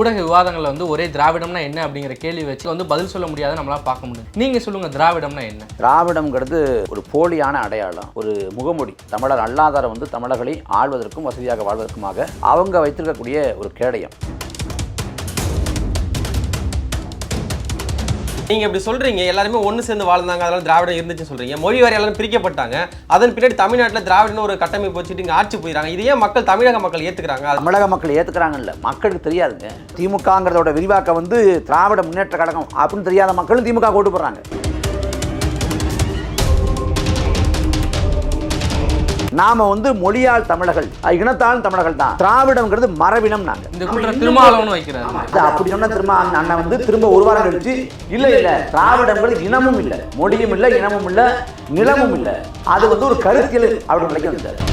ஊடக விவாதங்களில் வந்து ஒரே திராவிடம்னா என்ன அப்படிங்கிற கேள்வி வச்சு வந்து பதில் சொல்ல முடியாத நம்மளால பார்க்க முடியும். நீங்க சொல்லுங்க திராவிடம்னா என்ன? திராவிடம்ங்கிறது ஒரு போலியான அடையாளம் ஒரு முகமொழி தமிழர் அல்லாதார வந்து தமிழர்களை ஆள்வதற்கும் வசதியாக வாழ்வதற்குமாக அவங்க வைத்திருக்கக்கூடிய ஒரு கேடயம். நீங்க இப்படி சொல்றீங்க எல்லாருமே ஒன்று சேர்ந்து வாழ்ந்தாங்க அதனால திராவிடம் இருந்துச்சுன்னு சொல்றீங்க. மொழி வாரி எல்லாரும் பிரிக்கப்பட்டாங்க. அதன் பின்னாடி தமிழ்நாட்டில் திராவிடன்னு ஒரு கட்டமைப்பு வச்சுட்டு இங்க ஆட்சி போயிறாங்க இதே மக்கள் தமிழக மக்கள் ஏத்துக்கிறாங்க. தமிழக மக்கள் ஏத்துக்கிறாங்கல்ல மக்களுக்கு தெரியாதுங்க. திமுகங்கிறதோட விரிவாக்கம் வந்து திராவிட முன்னேற்ற கழகம் அப்படின்னு தெரியாத மக்களும் திமுக கூட்டு போடுறாங்க. நாம வந்து மொழியால் தமிழர்கள் இனத்தால் தமிழர்கள் தான். திராவிடம்ங்கிறது மரபினம் நாங்க. இந்த குற்ற திருமாவளவன் வைக்கிறாரு. அப்படி சொன்ன திரும்ப அண்ணன் வந்து திரும்ப ஒரு வாரம் கழிச்சு இல்ல இல்ல திராவிடங்கள் இனமும் இல்ல மொழியும் இல்ல இனமும் இல்ல நிலமும் இல்ல. அது வந்து ஒரு கருத்தியல் அப்படி நிலைக்க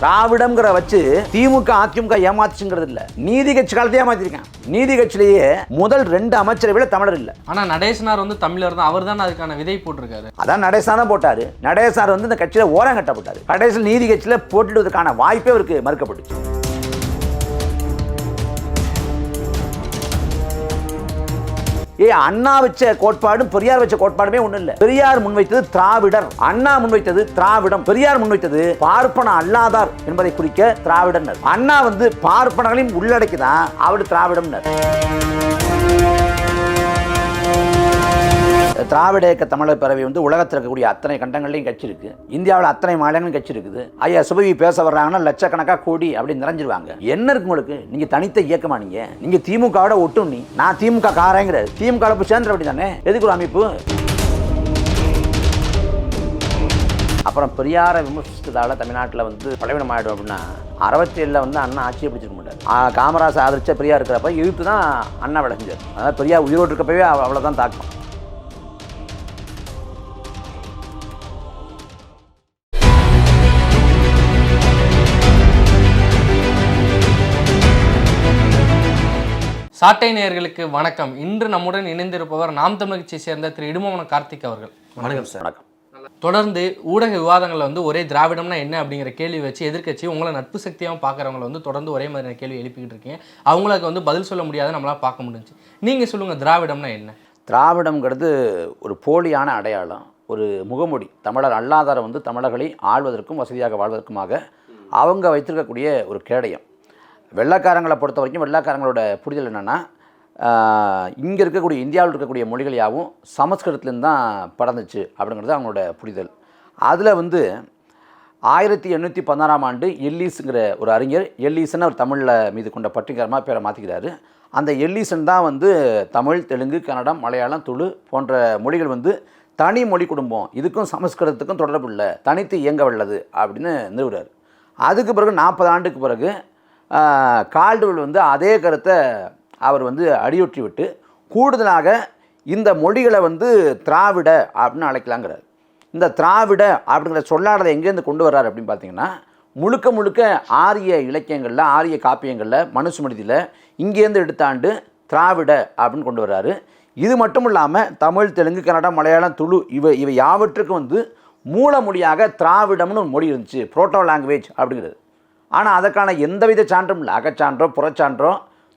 திராவிடம்ங்கிற வச்சு திமுக அதிமுக ஏமாத்துச்சுங்கிறது இல்ல நீதி கட்சி காலத்தை ஏமாத்திருக்கான். நீதி கட்சியிலேயே முதல் ரெண்டு அமைச்சரவையில தமிழர் இல்ல. ஆனா நடேசனார் வந்து தமிழர் தான். அவர் தான் அதுக்கான விதை போட்டிருக்காரு. அதான் நடேசா தான் போட்டாரு. நடேசார் வந்து இந்த கட்சியில ஓரம் கட்டப்பட்டாரு கடைசியில் நீதி கட்சியில போட்டிடுவதற்கான வாய்ப்பே அவருக்கு மறுக்கப்பட்டுச்சு. ஏ அண்ணா வச்ச கோட்பாடும் பெரியார் வச்ச கோட்பாடுமே ஒண்ணும் இல்ல. பெரியார் முன்வைத்தது திராவிடர் அண்ணா முன்வைத்தது திராவிடம். பெரியார் முன்வைத்தது பார்ப்பன அல்லாதார் என்பதை குறிக்க திராவிடர் அண்ணா வந்து பார்ப்பனர்களையும் உள்ளடக்கிதான் அவர் திராவிடம்னர். திராவிட இயக்க தமிழர் பிறவி வந்து உலகத்தில் இருக்கக்கூடிய அத்தனை கண்டங்கள்லையும் கட்சி இருக்கு. இந்தியாவில் அத்தனை மாநிலங்களும் கட்சி இருக்குது. ஐயா சுபவி பேச வர்றாங்கன்னா லட்சக்கணக்காக கோடி அப்படின்னு நிறைஞ்சிருவாங்க. என்ன இருக்கு உங்களுக்கு? நீங்க தனித்த இயக்கமா நீங்க? நீங்க திமுகவோட ஒட்டும் நீ. நான் திமுக காரங்கிற திமுக போய் சேர்ந்துட அப்படி தானே? எதுக்கு ஒரு அமைப்பு? அப்புறம் பெரியாரை விமர்சித்ததால தமிழ்நாட்டில் வந்து பலவீனம் ஆகிடும் அப்படின்னா அறுபத்தி ஏழில் வந்து அண்ணா ஆட்சியை பிடிச்சிருக்க மாட்டார். காமராஜ் ஆதரிச்ச பெரியார் இருக்கிறப்ப இழுத்து தான் அண்ணா விளைஞ்சார். அதாவது பெரியார் உயிரோடு இருக்கப்பவே அவ்வளோதான் அவ்வளவுதான் தாக்கம். சாட்டை நேயர்களுக்கு வணக்கம். இன்று நம்முடன் இணைந்திருப்பவர் நாம் தமிழ் கட்சியை சேர்ந்த திரு இடுமவன கார்த்திக் அவர்கள். வணக்கம் சார். வணக்கம். தொடர்ந்து ஊடக விவாதங்களில் வந்து ஒரே திராவிடம்னா என்ன அப்படிங்கிற கேள்வி வச்சு எதிர்க்கட்சி உங்களை நட்பு சக்தியாகவும் பார்க்குறவங்கள வந்து தொடர்ந்து ஒரே மாதிரியான கேள்வி எழுப்பிக்கிட்டு இருக்கீங்க. அவங்களுக்கு வந்து பதில் சொல்ல முடியாத நம்மளால பார்க்க முடிஞ்சுச்சு. நீங்கள் சொல்லுங்கள் திராவிடம்னா என்ன? திராவிடம்ங்கிறது ஒரு போலியான அடையாளம் ஒரு முகமூடி. தமிழர் அல்லாதார வந்து தமிழர்களை ஆள்வதற்கும் வசதியாக வாழ்வதற்குமாக அவங்க வைத்திருக்கக்கூடிய ஒரு கேடயம். வெள்ளைக்காரங்களை பொறுத்த வரைக்கும் வெள்ளைக்காரங்களோட புரிதல் என்னென்னா இங்கே இருக்கக்கூடிய இந்தியாவில் இருக்கக்கூடிய மொழிகள் யாவும் சமஸ்கிருதத்துலேருந்து தான் படந்துச்சு அப்படிங்கிறது அவங்களோட புரிதல். அதில் வந்து ஆயிரத்தி எண்ணூற்றி பதினாறாம் ஆண்டு எல்லீஸுங்கிற ஒரு அறிஞர் எல்லீசன் அவர் தமிழில் மீது கொண்ட பற்றிகரமாக பேரை மாற்றிக்கிறாரு அந்த எல்லீசன் தான் வந்து தமிழ் தெலுங்கு கன்னடம் மலையாளம் துளு போன்ற மொழிகள் வந்து தனி மொழி குடும்பம். இதுக்கும் சமஸ்கிருதத்துக்கும் தொடர்பு இல்லை. தனித்து இயங்க வல்லது அப்படின்னு நிறுவுறார். அதுக்கு பிறகு நாற்பது ஆண்டுக்கு பிறகு கால்டுவெல் வந்து அதே கருத்தை அவர் வந்து அடியொற்றி விட்டு கூடுதலாக இந்த மொழிகளை வந்து திராவிட அப்படின்னு அழைக்கலாங்கிறார். இந்த திராவிட அப்படிங்கிற சொல்லாடலை எங்கேருந்து கொண்டு வர்றார் அப்படின்னு பார்த்தீங்கன்னா முழுக்க முழுக்க ஆரிய இலக்கியங்களில் ஆரிய காப்பியங்களில் மனுஸ்மிருதியில் இங்கேருந்து எடுத்தாண்டு திராவிட அப்படின்னு கொண்டு வர்றாரு. இது மட்டும் இல்லாமல் தமிழ் தெலுங்கு கன்னடம் மலையாளம் துளு இவை இவை யாவற்றுக்கும் வந்து மூல மொழியாக திராவிடம்னு ஒரு மொழி இருந்துச்சு புரோட்டோ லாங்குவேஜ் அப்படிங்கிறது. ஆனால் அதற்கான எந்தவித சான்றும் இல்லை. அகச்சான்றோ புறச்சான்றோ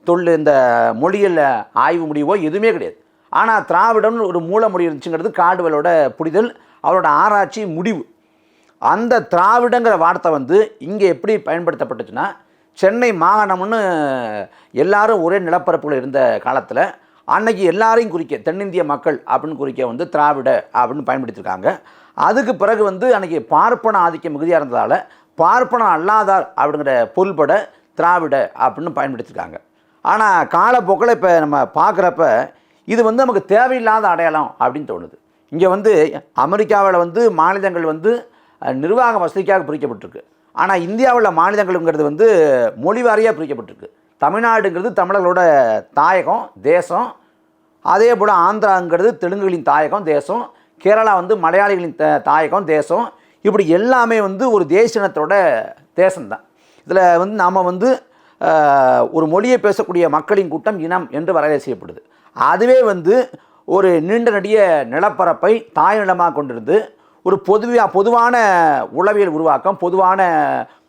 தொழில் இந்த மொழியில் ஆய்வு முடிவோ எதுவுமே கிடையாது. ஆனால் திராவிடம்னு ஒரு மூல மொழி இருந்துச்சுங்கிறது காடுவலோட புரிதல் அவரோட ஆராய்ச்சி முடிவு. அந்த திராவிடங்கிற வார்த்தை வந்து இங்கே எப்படி பயன்படுத்தப்பட்டுச்சுன்னா சென்னை மாகாணம்னு எல்லாரும் ஒரே நிலப்பரப்புகள் இருந்த காலத்தில் அன்னைக்கு எல்லாரையும் குறிக்க தென்னிந்திய மக்கள் அப்படின்னு குறிக்க வந்து திராவிட அப்படின்னு பயன்படுத்தியிருக்காங்க. அதுக்கு பிறகு வந்து அன்றைக்கி பார்ப்பன ஆதிக்கம் மிகுதியாக இருந்ததால் பார்ப்பனம் அல்லாதார் அப்படிங்கிற பொருள்பட திராவிட அப்படின்னு பயன்படுத்தியிருக்காங்க ஆனால் காலப்போக்கில் இப்போ நம்ம பார்க்குறப்ப இது வந்து நமக்கு தேவையில்லாத அடையாளம் அப்படின்னு தோணுது. இங்கே வந்து அமெரிக்காவில் வந்து மாநிலங்கள் வந்து நிர்வாக வசதிக்காக பிரிக்கப்பட்டிருக்கு. ஆனால் இந்தியாவில் மாநிலங்கள்ங்கிறது வந்து மொழி வாரியாக பிரிக்கப்பட்டிருக்கு. தமிழ்நாடுங்கிறது தமிழர்களோட தாயகம் தேசம். அதே போல் ஆந்திராங்கிறது தெலுங்குகளின் தாயகம் தேசம். கேரளா வந்து மலையாளிகளின் த தாயகம் தேசம். இப்படி எல்லாமே வந்து ஒரு தேசினத்தோட தேசம்தான். இதில் வந்து நாம் வந்து ஒரு மொழியை பேசக்கூடிய மக்களின் கூட்டம் இனம் என்று வரையறை செய்யப்படுது. அதுவே வந்து ஒரு நீண்ட நடிய நிலப்பரப்பை தாய் நிலமாக கொண்டிருந்து ஒரு பொதுவாக பொதுவான உளவியல் உருவாக்கம் பொதுவான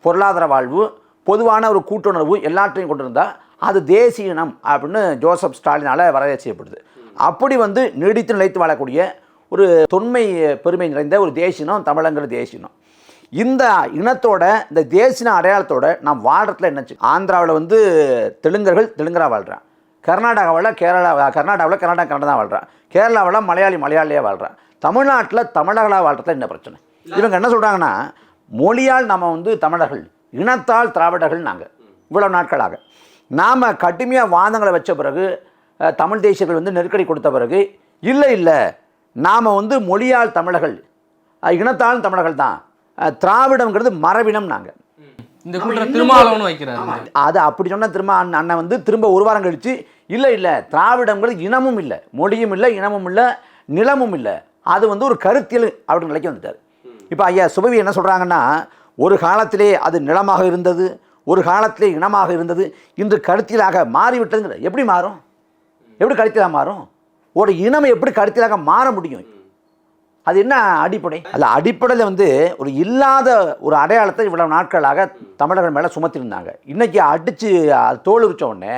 பொருளாதார வாழ்வு பொதுவான ஒரு கூட்டுணர்வு எல்லாற்றையும் கொண்டிருந்தால் அது தேசிய இனம் அப்படின்னு ஜோசப் ஸ்டாலினால் வரையறை செய்யப்படுது. அப்படி வந்து நீடித்து நிலைத்து வாழக்கூடிய ஒரு தொன்மை பெருமை நிறைந்த ஒரு தேசியம் தமிழங்கிற தேசியம் இந்த இனத்தோட இந்த தேசிய அடையாளத்தோட நாம் வாழ்கிறதுல என்னச்சு ஆந்திராவில் வந்து தெலுங்கர்கள் தெலுங்கராக வாழ்கிறான் கர்நாடகாவில் கேரளா கர்நாடகாவில் கர்நாடகா கன்னடா வாழ்கிறான் கேரளாவில் மலையாளி மலையாளியாக வாழ்கிறான் தமிழ்நாட்டில் தமிழர்களாக வாழ்கிறதுல என்ன பிரச்சனை? இவங்க என்ன சொல்கிறாங்கன்னா மொழியால் நம்ம வந்து தமிழர்கள் இனத்தால் திராவிடர்கள் நாங்கள் இவ்வளோ நாட்களாக. நாம் கடுமையாக வாதங்களை வச்ச பிறகு தமிழ் தேசியர்கள் வந்து நெருக்கடி கொடுத்த பிறகு இல்லை இல்லை நாம் வந்து மொழியால் தமிழர்கள். அஹ், இனத்தால் தமிழர்கள் தான். அஹ், திராவிடம்ங்கிறது மரபினம் நாங்கள் இந்த திருமாவளவன் வைக்கிறாரு. அது அப்படி சொன்ன திரும்ப அண்ணன் வந்து திரும்ப ஒரு வாரம் கழிச்சு இல்லை இல்லை திராவிடங்கிறது இனமும் இல்லை. மொழியும் இல்லை இனமும் இல்லை நிலமும் இல்லை. அது வந்து ஒரு கருத்தியல் அப்படின்னு நிலைக்கு வந்துட்டார். இப்போ ஐயா சுபவி என்ன சொல்கிறாங்கன்னா ஒரு காலத்திலே அது நிலமாக இருந்தது. ஒரு காலத்திலே இனமாக இருந்தது. இன்று கருத்தியலாக மாறிவிட்டதுங்கிற எப்படி மாறும்? எப்படி கருத்தியலாக மாறும்? ஒரு இனம் எப்படி கருத்தியலாக மாற முடியும்? அது என்ன அடிப்படை? அல்ல அடிப்படையில் வந்து ஒரு இல்லாத ஒரு அடையாளத்தை இவ்வளவு நாட்களாக தமிழர்கள் மேலே சுமத்திருந்தாங்க. இன்னைக்கு அடித்து தோல் உரிச்ச உடனே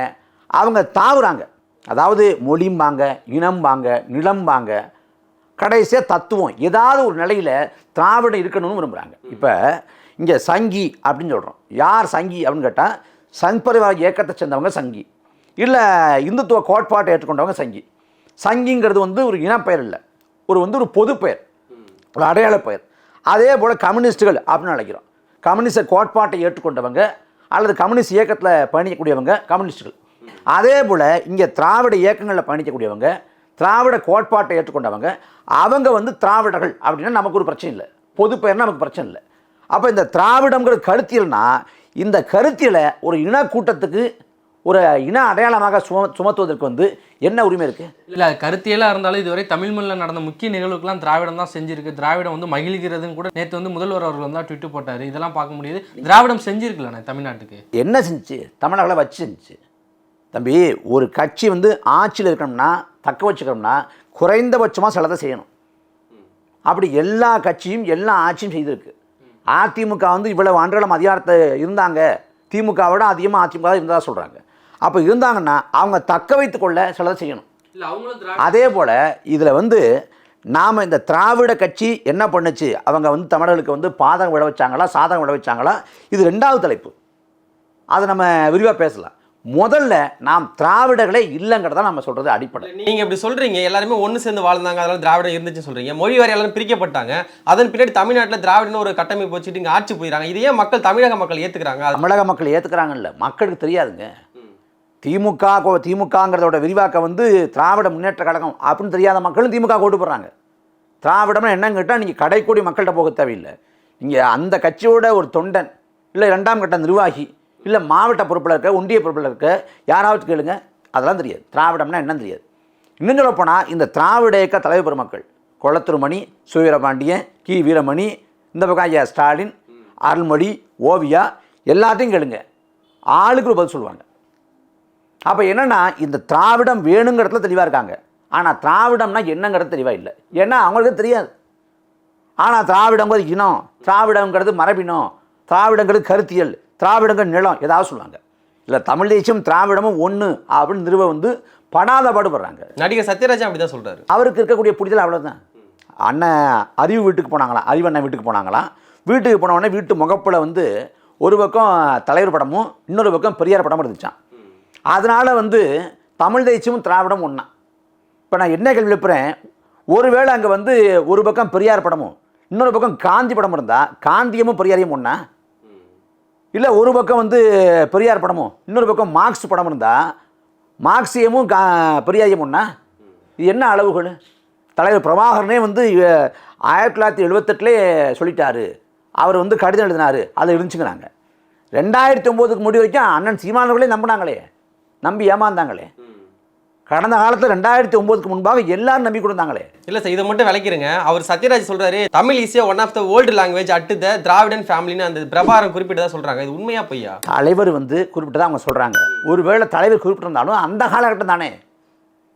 அவங்க தாவுறாங்க. அதாவது மொழிம்பாங்க இனம்பாங்க நிலம்பாங்க கடைசியாக தத்துவம் ஏதாவது ஒரு நிலையில் திராவிடம் இருக்கணும்னு விரும்புகிறாங்க இப்போ இங்கே சங்கி அப்படின்னு சொல்கிறோம் யார் சங்கி அப்படின்னு கேட்டால் சங் பரிவார இயக்கத்தை சேர்ந்தவங்க சங்கி. இல்லை இந்துத்துவ கோட்பாட்டை ஏற்றுக்கொண்டவங்க சங்கி. சங்கிங்கிறது வந்து ஒரு இனப்பெயர் இல்லை. ஒரு வந்து ஒரு பொது பெயர். ஒரு அடையாள பெயர். அதே போல் கம்யூனிஸ்ட்டுகள் அப்படின்னு அழைக்கிறோம். கம்யூனிஸ்ட் கோட்பாட்டை ஏற்றுக்கொண்டவங்க அல்லது கம்யூனிஸ்ட் இயக்கத்தில் பயணிக்கக்கூடியவங்க கம்யூனிஸ்ட்டுகள் அதே போல் இங்கே திராவிட இயக்கங்களில் பயணிக்கக்கூடியவங்க திராவிட கோட்பாட்டை ஏற்றுக்கொண்டவங்க அவங்க வந்து திராவிடர்கள் அப்படின்னா நமக்கு ஒரு பிரச்சனை இல்லை. பொது பெயர்னா நமக்கு பிரச்சனை இல்லை. அப்போ இந்த திராவிடங்கிற கருத்தியல்னா இந்த கருத்தியலை ஒரு இனக்கூட்டத்துக்கு ஒரு இன அடையாளமாக சும சுமத்துவதற்கு வந்து என்ன உரிமை இருக்குது இல்ல அது கருத்தியலா இருந்தாலும் இதுவரை தமிழ் மண்ணில் நடந்த முக்கிய நிகழ்வுக்கெல்லாம் திராவிடம் தான் செஞ்சிருக்கு. திராவிடம் வந்து மகிழ்கிறதுன்னு கூட நேற்று வந்து முதல்வர் அவர்கள் வந்து ட்விட்டு போட்டாரு. இதெல்லாம் பார்க்க முடியுது. திராவிடம் செஞ்சிருக்கல தமிழ்நாட்டுக்கு? என்ன செஞ்சுச்சு தமிழர்களை வச்சு செஞ்சுச்சு தம்பி ஒரு கட்சி வந்து ஆட்சியில் இருக்கணும்னா தக்க வச்சுக்கணும்னா குறைந்தபட்சமாக சிலதை செய்யணும். அப்படி எல்லா கட்சியும் எல்லா ஆட்சியும் செய்திருக்கு. அதிமுக வந்து இவ்வளவு ஆண்டுகளும் அதிகாரத்தை இருந்தாங்க. திமுகவோட அதிகமாக அதிமுக தான் இருந்ததா சொல்கிறாங்க அப்போ இருந்தாங்கன்னா அவங்க தக்க வைத்து கொள்ள சிலதை செய்யணும். இல்ல அவங்களும் அதே போல் இதில் வந்து நாம் இந்த திராவிட கட்சி என்ன பண்ணுச்சு? அவங்க வந்து தமிழர்களுக்கு வந்து பாதகம் விட வச்சாங்களா சாதகம் விட வச்சாங்களா? இது ரெண்டாவது தலைப்பு. அதை நம்ம விரிவாக பேசலாம். முதல்ல நாம் திராவிடர்களே இல்லைங்கிறத நம்ம சொல்கிறது அடிப்படை. நீங்க இப்படி சொல்றீங்க எல்லாருமே ஒண்ணு சேர்ந்து வாழ்ந்தாங்க அதனால திராவிடம் இருந்துச்சுன்னு சொல்றீங்க. மொழி வாரி எல்லாரும் பிரிக்கப்பட்டாங்க. அதன் பின்னாடி தமிழ்நாட்டுல திராவிடன்னு ஒரு கட்டமைப்பு வச்சுட்டு இங்க ஆட்சி போயிறாங்க. இதையே மக்கள் தமிழக மக்கள் ஏத்துக்கிறாங்க? தமிழக மக்கள் ஏற்றுக்கிறாங்கல்ல மக்களுக்கு தெரியாதுங்க. திமுக கோ- திமுகங்கிறதோட விரிவாக்கம் வந்து திராவிட முன்னேற்ற கழகம் அப்படின்னு தெரியாத மக்களும் திமுக ஓட்டு போடுறாங்க. திராவிடம்னா என்னன்னு கேட்டால் நீங்கள் கடைக்கூடி மக்கள்கிட்ட போக தேவையில்லை. நீங்கள் அந்த கட்சியோட ஒரு தொண்டன் இல்லை ரெண்டாம் கட்ட நிர்வாகி இல்லை மாவட்ட பொறுப்பில் இருக்க ஒன்றிய பொறுப்பில் இருக்க யாராவது கேளுங்க அதெல்லாம் தெரியாது. திராவிடம்னா என்னன்னு தெரியாது. இன்னும் சொல்லப் போனால் இந்த திராவிட இயக்க தலைவர் பெருமக்கள் கொளத்தூர்மணி சுவீரபாண்டியன் கி. வீரமணி இந்த பக்கம் ஐயா ஸ்டாலின் அருள்மொழி ஓவியா எல்லாத்தையும் கேளுங்க. ஆளுக்கு ஒரு பதில் சொல்லுவாங்க. அப்போ என்னன்னா இந்த திராவிடம் வேணுங்கிறதுல தெளிவாக இருக்காங்க. ஆனால் திராவிடம்னா என்னங்கிறது தெளிவாக இல்லை. ஏன்னா அவங்களுக்கு தெரியாது. ஆனால் திராவிடங்கிறது இனம் திராவிடங்கிறது மரபினம் திராவிடங்கிறது கருத்தியல் திராவிடங்கிறது நிலம் ஏதாவது சொல்லுவாங்க. இல்லை தமிழ் தேசியம் திராவிடமும் ஒன்று அப்படின்னு நிறுவ வந்து படாத பாடுபடுறாங்க. நடிகர் சத்யராஜா அப்படிதான் சொல்றாரு. அவருக்கு இருக்கக்கூடிய புரிதல் அவ்வளோதான் அண்ணன் அறிவு வீட்டுக்கு போனாங்களாம் அறிவு அண்ணன் வீட்டுக்கு போனாங்களாம் வீட்டுக்கு போன உடனே வீட்டு முகப்பில் வந்து ஒரு பக்கம் தலைவர் படமும் இன்னொரு பக்கம் பெரியார் படமும் இருந்துச்சான் அதனால் வந்து தமிழ் தேசியமும் திராவிடம் ஒன்றா இப்போ நான் என்ன கேள்வி எழுப்புறேன்? ஒருவேளை அங்கே வந்து ஒரு பக்கம் பெரியார் படமும் இன்னொரு பக்கம் காந்தி படம் இருந்தால் காந்தியமும் பெரியாரையும் ஒன்றா இல்லை ஒரு பக்கம் வந்து பெரியார் படமும் இன்னொரு பக்கம் மார்க்ஸ் படம் இருந்தால் மார்க்சியமும் கா பெரியாரியும் ஒன்றா இது என்ன அளவுகள் தலைவர் பிரபாகரனே வந்து ஆயிரத்தி தொள்ளாயிரத்தி எழுபத்தெட்டுலே சொல்லிட்டாரு. அவர் வந்து கடிதம் எழுதினாரு. அதில் இருந்துச்சுங்கிறாங்க ரெண்டாயிரத்தி ஒம்போதுக்கு முடி வரைக்கும் அண்ணன் சீமானவர்களே நம்பினாங்களே. நம்பி ஏமாந்தாங்களே. கடந்த காலத்தில் ரெண்டாயிரத்தி ஒம்போதுக்கு முன்பாக எல்லாரும் நம்பி கொடுத்தாங்களே இல்ல சார் இதை மட்டும் விளக்கிறேங்க அவர் சத்யராஜ் சொல்றாரு தமிழ் ஈஸியா one of the old language at the Dravidian ஃபேமிலின்னு அந்த பிரபாரம் குறிப்பிட்டதா சொல்றாங்க. இது உண்மையா பொய்யா? தலைவர் வந்து குறிப்பிட்டதா அவங்க சொல்கிறாங்க ஒருவேளை தலைவர் குறிப்பிட்டிருந்தாலும் அந்த காலகட்டம் தானே.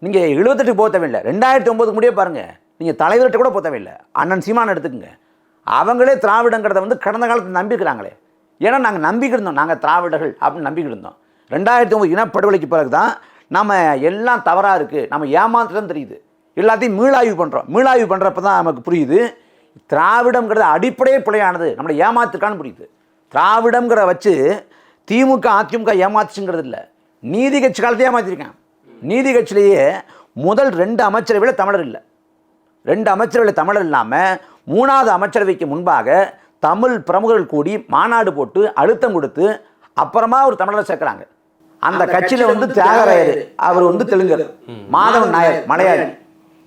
நீங்கள் எழுபத்தெட்டுக்கு போக தேவையில்லை. ரெண்டாயிரத்தி ஒம்போதுக்கு முடிய பாருங்கள் நீங்கள் தலைவர்கிட்ட கூட போக தேவையில்லை. அண்ணன் சீமான் எடுத்துக்கங்க. அவங்களே திராவிடங்கிறத வந்து கடந்த காலத்தில் நம்பியிருக்கிறாங்களே. ஏன்னா நாங்கள் நம்பிக்கிட்டு இருந்தோம். நாங்கள் திராவிடர்கள் அப்படின்னு நம்பிக்கிட்டு இருந்தோம். ரெண்டாயிரத்தி ஒம்பது இனப்படுகொலைக்கு பிறகு தான் நம்ம எல்லாம் தவறாக இருக்குது நம்ம ஏமாத்துறோம் தெரியுது. எல்லாத்தையும் மீளாய்வு பண்ணுறோம் மீளாய்வு பண்ணுறப்ப தான் நமக்கு புரியுது. திராவிடங்கிறது அடிப்படையே பிழையானது. நம்மளை ஏமாத்துக்கான்னு புரியுது. திராவிடங்கிற வச்சு திமுக அதிமுக ஏமாத்துச்சுங்கிறது இல்லை. நீதி கட்சி காலத்தை ஏமாற்றிருக்கேன் நீதி கட்சியிலேயே முதல் ரெண்டு அமைச்சரவையில் தமிழர் இல்லை. ரெண்டு அமைச்சரவையில் தமிழர் இல்லாமல் மூணாவது அமைச்சரவைக்கு முன்பாக தமிழ் பிரமுகர்கள் கூடி மாநாடு போட்டு அழுத்தம் கொடுத்து அப்புறமா ஒரு தமிழரை சேர்க்குறாங்க. அந்த கட்சியில் வந்து தியாகராயர் அவர் வந்து தெலுங்கர் மாதவன் நாயர் மலையாளி.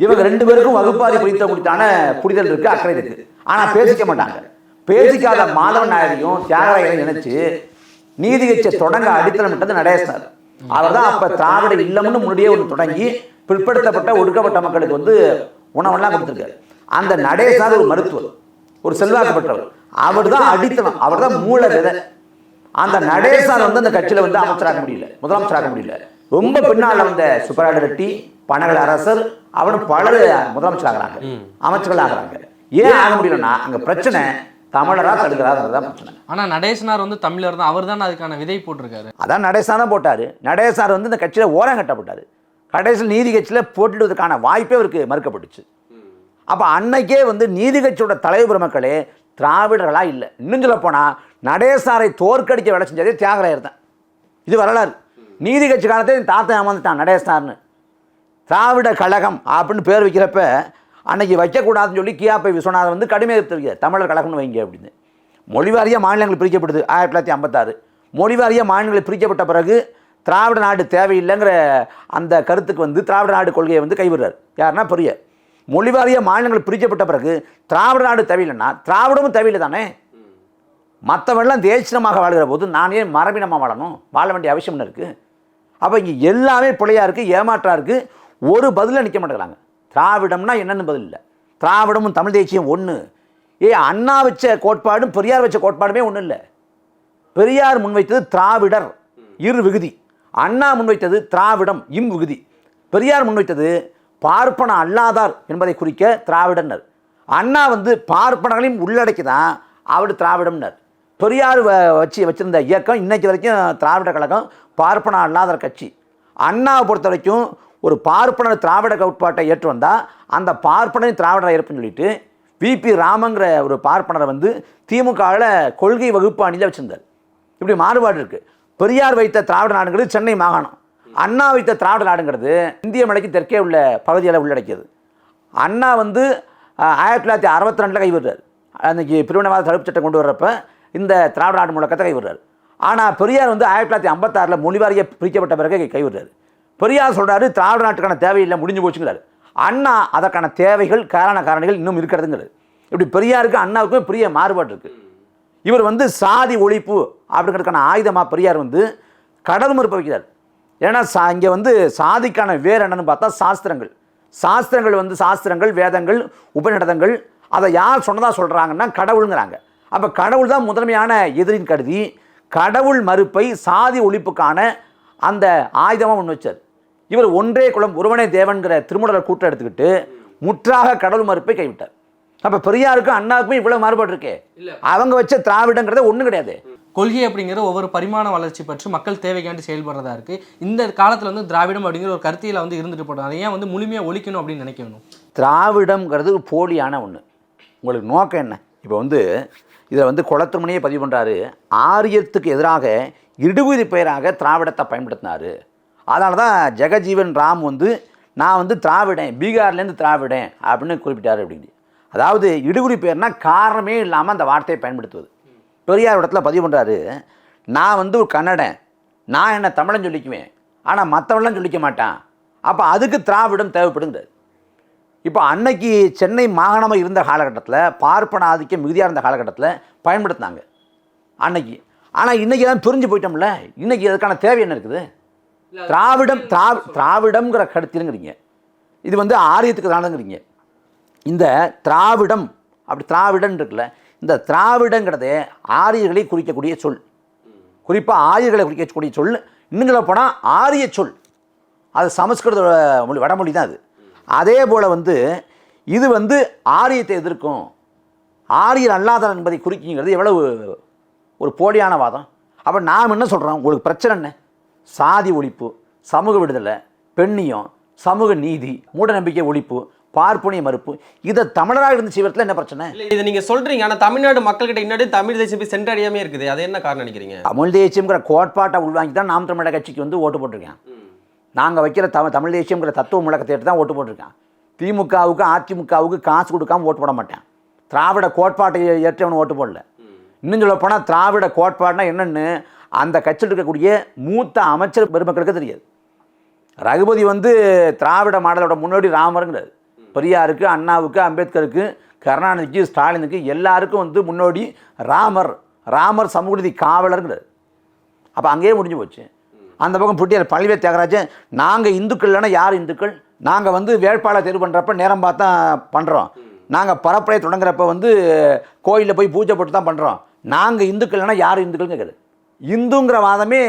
இவங்க ரெண்டு பேருக்கும் வகுப்பாரி குறித்த குறித்தான புரிதல் இருக்கு அக்கறை இருக்கு. ஆனா பேசிக்க மாட்டாங்க. பேசிக்காத மாதவன் நாயரையும் தியாகராயரையும் நினைச்சு நீதி கட்சியை தொடங்க அடித்தளமிட்டது நடேசனார் அவர் தான் அப்ப திராவிட இல்லம்னு முன்னாடியே ஒன்று தொடங்கி பிற்படுத்தப்பட்ட ஒடுக்கப்பட்ட மக்களுக்கு வந்து உணவெல்லாம் கொடுத்துருக்காரு. அந்த நடேசனார் ஒரு மருத்துவர். ஒரு செல்வாக்கப்பட்டவர் அவர் தான் அடித்தளம். அவர் தான் மூல விதை அந்த நடேசார் வந்து அந்த கட்சியில வந்து அமைச்சராக முடியல முதலமைச்சராக முடியல. ரொம்ப பின்னால வந்த சுப்பராய ரெட்டி பனகல் அரசர் அவனும் பலர் முதலமைச்சராகிறாங்க அமைச்சர்கள் ஆகிறாங்க ஏன் ஆக முடியலன்னா அங்க பிரச்சனை தமிழரா தடுக்கிறாருன்றதான் பிரச்சனை. ஆனா நடேசனார் வந்து தமிழர் தான் அவர் தான் அதுக்கான விதை போட்டிருக்காரு. அதான் நடேசார் தான் போட்டாரு. நடேசார் வந்து இந்த கட்சியில ஓரம் கட்டப்பட்டாரு. கடைசியில் நீதி கட்சியில போட்டிடுவதற்கான வாய்ப்பே அவருக்கு மறுக்கப்பட்டுச்சு. அப்போ அன்னைக்கே வந்து நீதி கட்சியோட தலைவர் மக்களே திராவிடர்களாக இல்லை. இன்னும் சொல்ல போனால் நடேசாரை தோற்கடிக்க வேலை செஞ்சதே தியாகராயர் தான். இது வரலாறு. நீதி கட்சி காலத்தை என் தாத்தா ஏமாந்துட்டான் நடேசார்னு. திராவிட கழகம் அப்படின்னு பேர் வைக்கிறப்ப அன்னைக்கு வைக்கக்கூடாதுன்னு சொல்லி கியாப்பை விஸ்வநாதன் வந்து கடுமையாக தெரிவிக்க தமிழர் கழகம்னு வைங்க அப்படின்னு. மொழிவாரிய மாநிலங்கள் பிரிக்கப்படுது ஆயிரத்தி தொள்ளாயிரத்தி ஐம்பத்தாறு. மொழிவாரிய மாநிலங்கள் பிரிக்கப்பட்ட பிறகு திராவிட நாடு தேவையில்லைங்கிற அந்த கருத்துக்கு வந்து திராவிட நாடு கொள்கையை வந்து கைவிடுறார். யாருன்னா பெரிய மொழிவாரிய மாநிலங்கள் பிரிக்கப்பட்ட பிறகு திராவிட நாடு தவிலன்னா திராவிடமும் தேவையில்லை தானே? மற்றவெல்லாம் தேசினமாக வாழ்கிற போது நான் ஏன் மரபினமாக வாழணும்? வாழ வேண்டிய அவசியம் என்ன இருக்குது அப்போ இங்கே எல்லாமே பிழையா இருக்குது ஏமாற்றாக இருக்குது ஒரு பதிலில் நிற்க மாட்டேங்கிறாங்க. திராவிடம்னா என்னென்னு பதில் இல்லை. திராவிடமும் தமிழ் தேசியம் ஒன்று ஏ அண்ணா வச்ச கோட்பாடும் பெரியார் வச்ச கோட்பாடுமே ஒன்றும் இல்லை. பெரியார் முன்வைத்தது திராவிடர் இரு விகுதி. அண்ணா முன்வைத்தது திராவிடம் இம் விகுதி. பெரியார் முன்வைத்தது பார்ப்பன அல்லாதார் என்பதை குறிக்க திராவிடனர் அண்ணா வந்து பார்ப்பனர்களையும் உள்ளடக்கி தான் அவர் திராவிடம்னர். பெரியார் வ- வச்சு வச்சிருந்த இயக்கம் இன்னைக்கு வரைக்கும் திராவிட கழகம் பார்ப்பன அல்லாதார் கட்சி. அண்ணாவை பொறுத்த வரைக்கும் ஒரு பார்ப்பனர் திராவிட கோட்பாட்டை ஏற்று வந்தால் அந்த பார்ப்பனையும் திராவிடராக இருப்புன்னு சொல்லிட்டு விபி ராமங்கிற ஒரு பார்ப்பனரை வந்து திமுகவில் கொள்கை வகுப்பு அணியில் வச்சுருந்தார். இப்படி மாறுபாடு இருக்குது பெரியார் வைத்த திராவிட நாடுங்கிறது சென்னை மாகாணம். அண்ணா வைத்த திராவிட நாடுங்கிறது இந்திய மலைக்கு தெற்கே உள்ள பகுதிகளை உள்ளடக்கியது. அண்ணா வந்து ஆயிரத்தி தொள்ளாயிரத்தி அறுபத்தி ரெண்டில் கைவிடுறார். அன்றைக்கி பிரிவினவாத தடுப்பு சட்டம் கொண்டு வர்றப்ப இந்த திராவிட நாடு முழக்கத்தை கைவிடுறார். ஆனால் பெரியார் வந்து ஆயிரத்தி தொள்ளாயிரத்தி ஐம்பத்தாறில் மொழிவாரிய பிரிக்கப்பட்ட பிறகு கைவிடுறாரு. பெரியார் சொல்கிறாரு திராவிட நாட்டுக்கான தேவையில்லை முடிஞ்சு போச்சுங்கிறாரு. அண்ணா அதற்கான தேவைகள் காரண காரணிகள் இன்னும் இருக்கிறதுங்கிறது இப்படி பெரியாருக்கு அண்ணாவுக்கும் பெரிய மாறுபாடு இருக்குது இவர் வந்து சாதி ஒழிப்பு அப்படிங்கிறதுக்கான ஆயுதமாக பெரியார் வந்து கடல் மறுப்பு வைக்கிறார். ஏன்னா சா இங்கே வந்து சாதிக்கான வேர் என்னன்னு பார்த்தா சாஸ்திரங்கள். சாஸ்திரங்கள் வந்து சாஸ்திரங்கள் வேதங்கள் உபநிடதங்கள் அதை யார் சொன்னதாக சொல்கிறாங்கன்னா கடவுளுங்கிறாங்க. அப்போ கடவுள் தான் முதன்மையான எதிரின் கருதி கடவுள் மறுப்பை சாதி ஒழிப்புக்கான அந்த ஆயுதமாக முன் வச்சார். இவர் ஒன்றே குலம் ஒருவனே தேவன்கிற திருமூலர் கூட்டம் எடுத்துக்கிட்டு முற்றாக கடவுள் மறுப்பை கைவிட்டார். அப்போ பெரியாருக்கும் அண்ணாவுக்குமே இவ்வளோ மாறுபாடு இருக்கே. அவங்க வச்ச திராவிடங்கிறது ஒன்றும் கிடையாது. கொள்கை அப்படிங்கிற ஒவ்வொரு பரிமாண வளர்ச்சி பற்றி மக்கள் தேவைக்காண்டி செயல்படுறதா இருக்கு. இந்த காலத்தில் வந்து திராவிடம் அப்படிங்கிற ஒரு கருத்தியில் வந்து இருந்துட்டு போட்டோம் அதை ஏன் வந்து முழுமையாக ஒழிக்கணும் அப்படின்னு நினைக்கணும்? திராவிடம்ங்கிறது ஒரு போலியான ஒன்று உங்களுக்கு நோக்கம் என்ன? இப்போ வந்து இதை வந்து குளத்துமணியே பதிவு பண்ணுறாரு ஆரியத்துக்கு எதிராக இடுகுறி பெயராக திராவிடத்தை பயன்படுத்தினாரு. அதனால தான் ஜெகஜீவன் ராம் வந்து நான் வந்து திராவிடேன். பீகார்லேருந்து திராவிடேன். அப்படின்னு குறிப்பிட்டார் அப்படின்னு. அதாவது இடுகுறி பெயர்னால் காரணமே இல்லாமல் அந்த வார்த்தையை பயன்படுத்துவது. பெரியார் இடத்துல பதிவு பண்ணுறாரு நான் வந்து ஒரு கன்னடன். நான் என்ன தமிழன் சொல்லிக்குவேன். ஆனால் மற்றவன்லாம் சொல்லிக்க மாட்டான். அப்போ அதுக்கு திராவிடம் தேவைப்படுங்கிறார். இப்போ அன்னைக்கு சென்னை மாகாணமாக இருந்த காலகட்டத்தில் பார்ப்பன ஆதிக்கம் மிகுதியாக இருந்த காலகட்டத்தில் பயன்படுத்தினாங்க அன்னைக்கு. ஆனால் இன்றைக்கி தான் பிரிஞ்சு போயிட்டோம்ல. இன்னைக்கு அதுக்கான தேவை என்ன இருக்குது? திராவிடம் திரா திராவிடம்ங்கிற கருத்திலுங்கிறீங்க. இது வந்து ஆரியத்துக்கு தானங்கிறீங்க. இந்த திராவிடம் அப்படி திராவிடன் இருக்குல்ல இந்த திராவிடங்கிறது ஆரியர்களை குறிக்கக்கூடிய சொல். குறிப்பாக ஆரியர்களை குறிக்கக்கூடிய சொல். இன்னும் சொல்ல போனால் ஆரிய சொல். அது சமஸ்கிருத மொழி வடமொழி தான் அது. அதே போல் வந்து இது வந்து ஆரியத்தை எதிர்க்கும். ஆரியர் அல்லாதவர் என்பதை குறிக்கிங்கிறது எவ்வளவு ஒரு போலியான வாதம். அப்போ நாம் என்ன சொல்கிறோம் உங்களுக்கு பிரச்சனை என்ன? சாதி ஒழிப்பு சமூக விடுதலை பெண்ணியம் சமூக நீதி மூடநம்பிக்கை ஒழிப்பு பார்ப்பனிய மறுப்பு. இதை தமிழராக இருந்து செய்வதில் என்ன பிரச்சனை? இதை நீங்க சொல்றீங்க. ஆனா தமிழ்நாடு மக்கள்கிட்ட இன்னொரு தமிழ் தேசியம் போய் சென்றடையாமே இருக்குது. அது என்ன காரணம் நினைக்கிறீங்க? தமிழ் தேசியம்ங்கிற கோட்பாட்டை உள்வாங்கி தான் நாம் தமிழக கட்சிக்கு வந்து ஓட்டு போட்டிருக்கேன் நாங்கள் வைக்கிற தமிழ் தமிழ் தேசியம்ங்கிற தத்துவ முழக்கத்தை தான் ஓட்டு போட்டிருக்கேன் திமுகவுக்கு அதிமுகவுக்கு காசு கொடுக்காம ஓட்டு போட மாட்டேன். திராவிட கோட்பாட்டை ஏற்றவன் ஓட்டு போடல. இன்னும் சொல்ல போனால் திராவிட கோட்பாடுனா என்னென்னு அந்த கட்சியில் இருக்கக்கூடிய மூத்த அமைச்சர் பெருமக்களுக்கு தெரியாது. ரகுபதி வந்து திராவிட மாடலோட முன்னோடி ராமருங்கிறார். பெரியாருக்கு அண்ணாவுக்கு அம்பேத்கருக்கு கருணாநிதிக்கு ஸ்டாலினுக்கு எல்லாருக்கும் வந்து முன்னோடி ராமர். ராமர் சமூகநீதி காவலர்ங்கிறது காவலருங்கிறார் அப்போ அங்கேயே முடிஞ்சு போச்சு. அந்த பக்கம் புட்டியார் பழனிவே தியாகராஜன் நாங்கள் இந்துக்கள் இல்லைன்னா யார் இந்துக்கள்? நாங்கள் வந்து வேட்பாளர் தேர்வு பண்ணுறப்ப நேரம் பார்த்தா பண்ணுறோம் நாங்கள் பரப்புரை தொடங்குறப்ப வந்து கோயிலில் போய் பூஜை போட்டு தான் பண்ணுறோம் நாங்கள் இந்துக்கள் இல்லைன்னா யார் இந்துக்கள் கேட்குது இந்துங்கிற வாதமே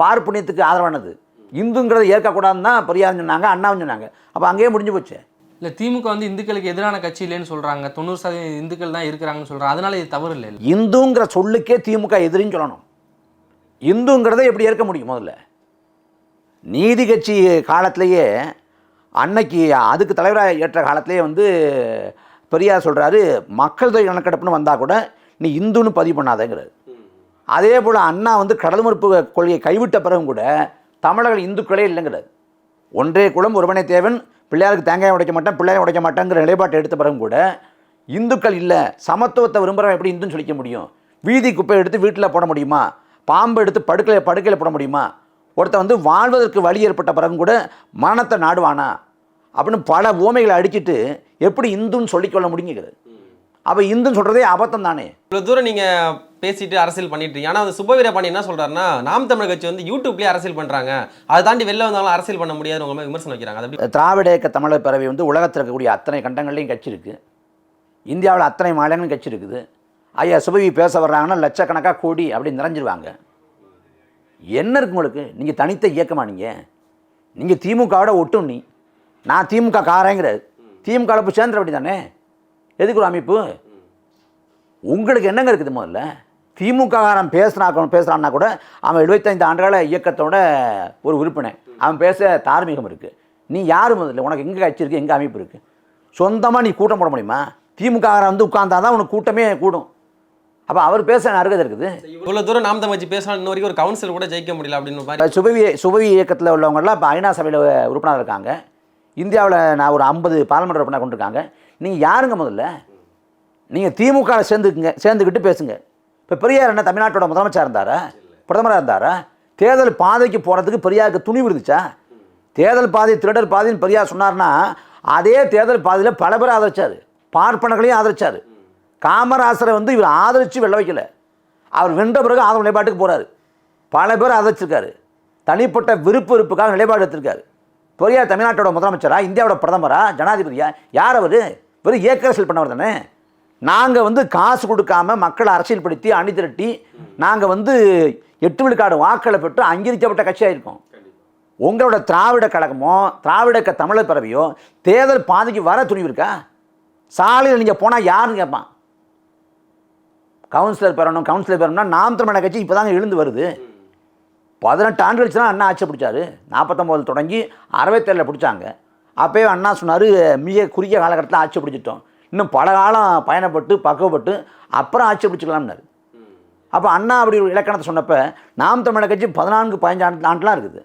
பார்ப்புணியத்துக்கு ஆதரவானது. இந்துங்கிறத ஏற்கக்கூடாதுன்னு தான் பெரியார் சொன்னாங்க அண்ணாவும் சொன்னாங்க. அப்போ அங்கேயே முடிஞ்சு போச்சு. இல்லை திமுக வந்து இந்துக்களுக்கு எதிரான கட்சி இல்லைன்னு சொல்கிறாங்க தொண்ணூறு சதவீதம் இந்துக்கள் தான் இருக்கிறாங்கன்னு சொல்கிறாங்க அதனால இது தவறு இல்லை இந்துங்கிற சொல்லுக்கே திமுக எதிரின்னு சொல்லணும். இந்துங்கிறத எப்படி ஏற்க முடியும் முதல்ல? நீதி கட்சி காலத்திலேயே அன்னைக்கு அதுக்கு தலைவராக ஏற்ற காலத்திலேயே வந்து பெரியார் சொல்கிறாரு மக்கள் தொகை கணக்கெடுப்புன்னு வந்தால் கூட நீ இந்துன்னு பதிவு பண்ணாதேங்கிறது அதே போல் அண்ணா வந்து கடல் மறுப்பு கொள்கையை கைவிட்ட பிறகும் கூட தமிழர்கள் இந்துக்களே இல்லைங்கிறது ஒன்றே குலம் ஒருவனே தேவன் பிள்ளையாருக்கு தேங்காய் உடைக்க மாட்டேன் பிள்ளையாரை உடைக்க மாட்டேங்கிற நிலைப்பாட்டை எடுத்த பிறகும் கூட இந்துக்கள் இல்லை சமத்துவத்தை விரும்புகிறவன் எப்படி இந்துன்னு சொல்லிக்க முடியும்? வீதி குப்பை எடுத்து வீட்டில் போட முடியுமா? பாம்பு எடுத்து படுக்கையில் படுக்கையில் போட முடியுமா? ஒருத்தன் வந்து வாழ்வதற்கு வழி ஏற்பட்ட பிறகும் கூட மரணத்தை நாடுவானா? அப்படின்னு பல ஓமைகளை அடிச்சுட்டு எப்படி இந்துன்னு சொல்லிக்கொள்ள முடியுங்கிறது. அப்போ இந்துன்னு சொல்கிறதே அபத்தம் தானே? இவ்வளோ தூரம் நீங்கள் பேசிட்டு அரசியல் பண்ணிட்டு இருக்கீங்க. ஆனால் அந்த சுபவீர பாண்டி என்ன சொல்றாருன்னா நாம் தமிழர் கட்சி வந்து யூடியூப்லயே அரசியல் பண்றாங்க. அதை தாண்டி வெளில வந்தாலும் அரசியல் பண்ண முடியாது உங்க விமர்சனம் வைக்கிறாங்க. அது திராவிட இயக்க தமிழர் பிறவி வந்து உலகத்தில் இருக்கக்கூடிய அத்தனை கண்டங்கள்லையும் கட்சி இருக்குது இந்தியாவில் அத்தனை மாநிலங்களும் கட்சி இருக்குது. ஐயா சுபவி பேச வர்றாங்கன்னா லட்சக்கணக்காக கோடி அப்படி நிறைஞ்சிருவாங்க. என்ன இருக்கு உங்களுக்கு? நீங்கள் தனித்த இயக்கமா நீங்கள் நீங்கள் திமுகவோட ஒட்டும் நீ. நான் திமுக காரங்கிறாரு. திமுக போய் சேர்ந்துட அப்படி தானே எதுக்கு ஒரு அமைப்பு? உங்களுக்கு என்னங்க இருக்குது முதல்ல? திமுக காரன் பேசுனா பேசுகிறான்னா கூட அவன் எழுபத்தைந்து ஆண்டுகால இயக்கத்தோட ஒரு உறுப்பினர் அவன் பேச தார்மீகம் இருக்குது நீ யார் முதல்ல? உனக்கு எங்கே கட்சி இருக்குது எங்கே அமைப்பு இருக்குது சொந்தமாக நீ கூட்டம் போட முடியுமா? திமுக காரன் வந்து உட்கார்ந்தாதான் உனக்கு கூட்டமே கூடும். அப்போ அவர் பேச அருகதை இருக்குது? இவ்வளவு தூரம் நாம் தமிழ் கட்சி பேசினா இன்ன வரைக்கும் ஒரு கவுன்சில் கூட ஜெயிக்க முடியல அப்படின்னு சுபவி சுபவி இயக்கத்தில் உள்ளவங்கெல்லாம் இப்போ ஐநா சபையில் உறுப்பினர் இருக்காங்க. இந்தியாவில் நான் ஒரு ஐம்பது பாராளுமன்ற உறுப்பினர் கொண்டிருக்காங்க. நீங்கள் யாருங்க முதல்ல? நீங்கள் திமுக சேர்ந்துக்குங்க சேர்ந்துக்கிட்டு பேசுங்க. இப்போ பெரியார் என்ன தமிழ்நாட்டோட முதலமைச்சர் இருந்தாரா? பிரதமராக இருந்தாரா? தேர்தல் பாதைக்கு போகிறதுக்கு பெரியாருக்கு துணிவு இருந்துச்சா தேர்தல் பாதை திருடர் பாதைன்னு பெரியார் சொன்னார்னா அதே தேர்தல் பாதையில் பல பேர் ஆதரிச்சார். பார்ப்பனர்களையும் ஆதரிச்சார். காமராசரை வந்து இவர் ஆதரித்து வெள்ள வைக்கல. அவர் வென்ற பிறகு ஆதரவு நிலைப்பாட்டுக்கு போகிறாரு பல பேர் ஆதரிச்சிருக்காரு. தனிப்பட்ட விருப்பு விருப்புக்காக நிலைப்பாடு எடுத்திருக்காரு. பெரியார் தமிழ்நாட்டோட முதலமைச்சரா இந்தியாவோட பிரதமரா ஜனாதிபதியா? யார் அவர்? வெறும் ஏக்கரசியல் பண்ணவர் தானே? நாங்கள் வந்து காசு கொடுக்காம மக்களை அரசியல்படுத்தி அணி திரட்டி நாங்கள் வந்து எட்டு விழுக்காடு வாக்களை பெற்று அங்கீகரிக்கப்பட்ட கட்சியாக இருக்கோம் உங்களோட திராவிட கழகமோ திராவிட க தமிழர் பறவையோ தேர்தல் பாதைக்கு வர துணிவு இருக்கா? சாலையில் நீங்கள் போனால் யாருன்னு கேட்பான் கவுன்சிலர் பெறணும் கவுன்சிலர் பெறணும்னா நாம் தமிழக கட்சி இப்போ தாங்க எழுந்து வருது. பதினெட்டு ஆண்டு கழிச்சு தான் அண்ணா ஆட்சி பிடிச்சாரு. நாற்பத்தொம்போதில் தொடங்கி அறுபத்தேழில் பிடிச்சாங்க. அப்போயே அண்ணா சொன்னார் மிக குறுகிய காலகட்டத்தில் ஆட்சி பிடிச்சிட்டோம். இன்னும் பல காலம் பயணப்பட்டு பக்குவப்பட்டு அப்புறம் ஆட்சி பிடிச்சிக்கலாம்னாரு. அப்போ அண்ணா அப்படி ஒரு இலக்கணத்தை சொன்னப்போ நாம் தமிழக கட்சி பதினான்கு பதினஞ்சு ஆண்டு ஆண்டுலாம் இருக்குது.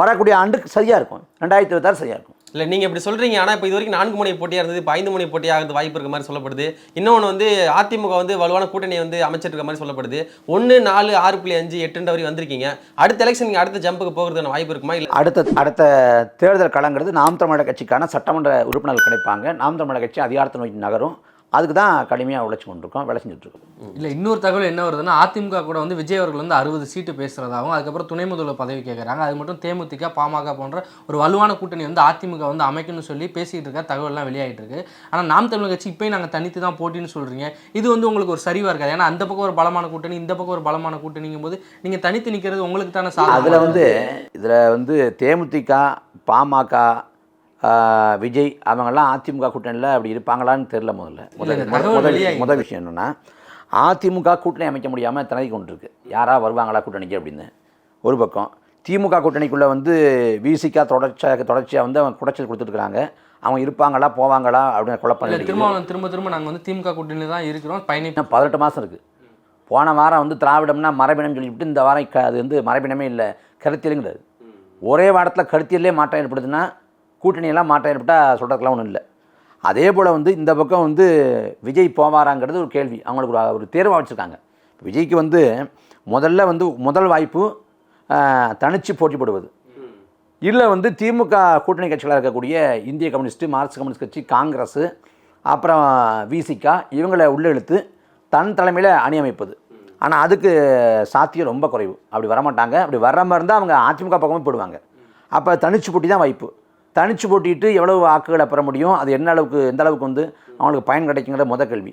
வரக்கூடிய ஆண்டுக்கு சரியாக இருக்கும். ரெண்டாயிரத்தி இருபத்தாறு சரியாக இருக்கும். இல்லை நீங்கள் இப்படி சொல்கிறீங்க ஆனால் இப்போ இது வரைக்கும் நான்கு முனை போட்டியாக இருந்தது இப்போ ஐந்து முனை போட்டியாக ஆகிறது வாய்ப்பு இருக்க மாதிரி சொல்லப்படுது. இன்னொன்று வந்து அதிமுக வந்து வலுவான கூட்டணி வந்து அமைச்சிட்டு இருக்க மாதிரி சொல்லப்படுது. ஒன்று நாலு ஆறு புள்ளி அஞ்சு எட்டுன்ற வரை வந்திருக்கீங்க. அடுத்த எலெக்ஷன் நீங்கள் அடுத்த ஜம்புக்கு போகிறதுக்கான வாய்ப்பு இருக்குமா இல்லை? அடுத்த அடுத்த தேர்தல் களங்கிறது நாம் தமிழக கட்சிக்கான சட்டமன்ற உறுப்பினர்கள் கிடைப்பாங்க. நாம் தமிழக கட்சி அதிகாரத்தை நோக்கி நகரும். அதுக்கு தான் கடுமையாக உழைச்சி கொண்டிருக்கோம் வேலை செஞ்சுட்ருக்கோம். இல்லை இன்னொரு தகவல் என்ன வருதுன்னா அதிமுக கூட வந்து விஜய் அவர்கள் வந்து அறுபது சீட்டு பேசுறதாகவும் அதுக்கப்புறம் துணை முதல்வர் பதவி கேட்குறாங்க அது மட்டும் தேமுதிக பாமக போன்ற ஒரு வலுவான கூட்டணி வந்து அதிமுக வந்து அமைக்கணும்னு சொல்லி பேசிட்டு இருக்க தகவல்லாம் வெளியாகிட்டு இருக்கு. ஆனால் நாம் தமிழர் கட்சி இப்போயும் நாங்கள் தனித்து தான் போட்டின்னு சொல்றீங்க. இது வந்து உங்களுக்கு ஒரு சரிவா இருக்காது. ஏன்னா அந்த பக்கம் ஒரு பலமான கூட்டணி இந்த பக்கம் ஒரு பலமான கூட்டணிங்கும் போது நீங்கள் தனித்து நிற்கிறது உங்களுக்கு தானே சாதகம் அதில் வந்து இதில் வந்து தேமுதிக பாமக விஜய் அவங்கெல்லாம் அதிமுக கூட்டணியில் அப்படி இருப்பாங்களான்னு தெரில முதல்ல. முதல் முதல் விஷயம் என்னென்னா அதிமுக கூட்டணி அமைக்க முடியாமல் திணறி கொண்டிருக்கு. யாரா வருவாங்களா கூட்டணிக்கு அப்படின்னு. ஒரு பக்கம் திமுக கூட்டணிக்குள்ளே வந்து விசிகா தொடர்ச்சியாக தொடர்ச்சியாக வந்து அவங்க குடைச்சல் கொடுத்துட்ருக்காங்க அவங்க இருப்பாங்களா போவாங்களா அப்படின்னு குழப்பம். திருமாவளவன் திரும்ப திரும்ப நாங்க வந்து திமுக கூட்டணியில தான் இருக்கிறோம். பயணி இன்னும் பதினெட்டு மாதம் இருக்குது போன வாரம் வந்து திராவிடம்னா மரபினம் சொல்லிவிட்டு இந்த வாரம் அது வந்து மரபினமே இல்லை கருத்தியலுங்கிறது. ஒரே வாரத்தில் கருத்தியலே மாற்றம் ஏற்படுதுன்னா கூட்டணியெல்லாம் மாற்றம் ஏற்பட்டால் சொல்கிறதுக்கெலாம் ஒன்றும் இல்லை. அதே போல் வந்து இந்த பக்கம் வந்து விஜய் போவாராங்கிறது ஒரு கேள்வி. அவங்களுக்கு ஒரு ஒரு தேர்வாக வச்சுருக்காங்க. விஜய்க்கு வந்து முதல்ல வந்து முதல் வாய்ப்பு ஆஹ், போட்டி போடுவது. இல்லை வந்து திமுக கூட்டணி கட்சிகளாக இருக்கக்கூடிய இந்திய கம்யூனிஸ்ட்டு மார்க்சிஸ்ட் கம்யூனிஸ்ட் கட்சி காங்கிரஸ் அப்புறம் விசிகா இவங்களை உள்ளே இழுத்து தன் தலைமையில் அணி அமைப்பது ஆனால் அதுக்கு சாத்தியம் ரொம்ப குறைவு. அப்படி வரமாட்டாங்க. அப்படி வர்ற மாதிரி இருந்தால் அவங்க அதிமுக பக்கமே போடுவாங்க. அப்போ தனிச்சு போட்டி தான் வாய்ப்பு. தனிச்சு போட்டிட்டு எவ்வளவு வாக்குகளை பெற முடியும்? அது என்ன அளவுக்கு எந்த அளவுக்கு வந்து அவங்களுக்கு பயன் கிடைக்குங்கிற முத கேள்வி.